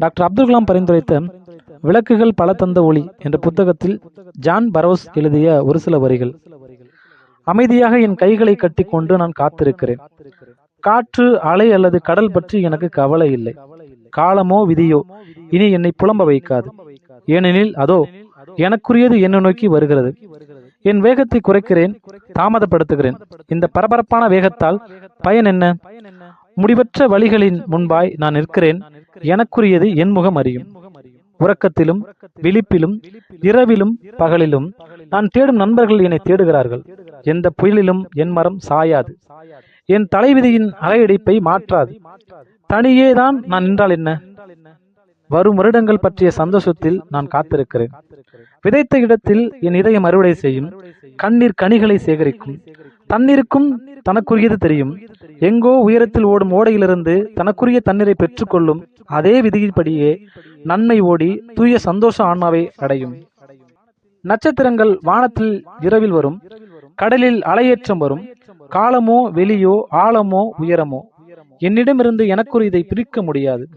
Doctor Abdul Kalam பரிந்துரைத்த விளக்குகள் பல தந்த ஒளி என்ற புத்தகத்தில் ஜான் பரோஸ் எழுதிய ஒரு சில வரிகள். அமைதியாக என் கைகளை கட்டிக்கொண்டு நான் காத்திருக்கிறேன். காற்று அலை அல்லது கடல் பற்றி எனக்கு கவலை இல்லை. காலமோ விதியோ இனி என்னை புலம்ப வைக்காது. ஏனெனில் அதோ எனக்குரியது என்ன நோக்கி வருகிறது. என் வேகத்தை குறைக்கிறேன் தாமதப்படுத்துகிறேன். இந்த பரபரப்பான வேகத்தால் பயன் என்ன? முடிவற்ற வழிகளின் முன்பாய் நான் நிற்கிறேன். எனக்குரியது என் முகம் அறியும். உறக்கத்திலும் விழிப்பிலும் இரவிலும் பகலிலும் நான் தேடும் நண்பர்கள் என்னை தேடுகிறார்கள். எந்த புயலிலும் என் மரம் சாயாது. என் தலைவிதியின் அலையடிப்பை மாற்றாது. தனியே தான் நான் நின்றால் என்ன? வரும் வருடங்கள் பற்றிய சந்தோஷத்தில் நான் காத்திருக்கிறேன். விதைத்த இடத்தில் என் இதயம் அறுவடை செய்யும். கண்ணீர் கனிகளை சேகரிக்கும். தண்ணீருக்கும் தனக்குரியது தெரியும். எங்கோ உயரத்தில் ஓடும் ஓடையிலிருந்து தனக்குரிய தண்ணீரை பெற்றுக்கொள்ளும் அதே விதியின்படியே நன்மை ஓடி தூய சந்தோஷ ஆன்மாவை அடையும். நட்சத்திரங்கள் வானத்தில் இரவில் வரும். கடலில் அலையேற்றம் வரும். காலமோ வெளியோ ஆழமோ உயரமோ. என்னிடமிருந்து எனக்குரியதை பிரிக்க முடியாது.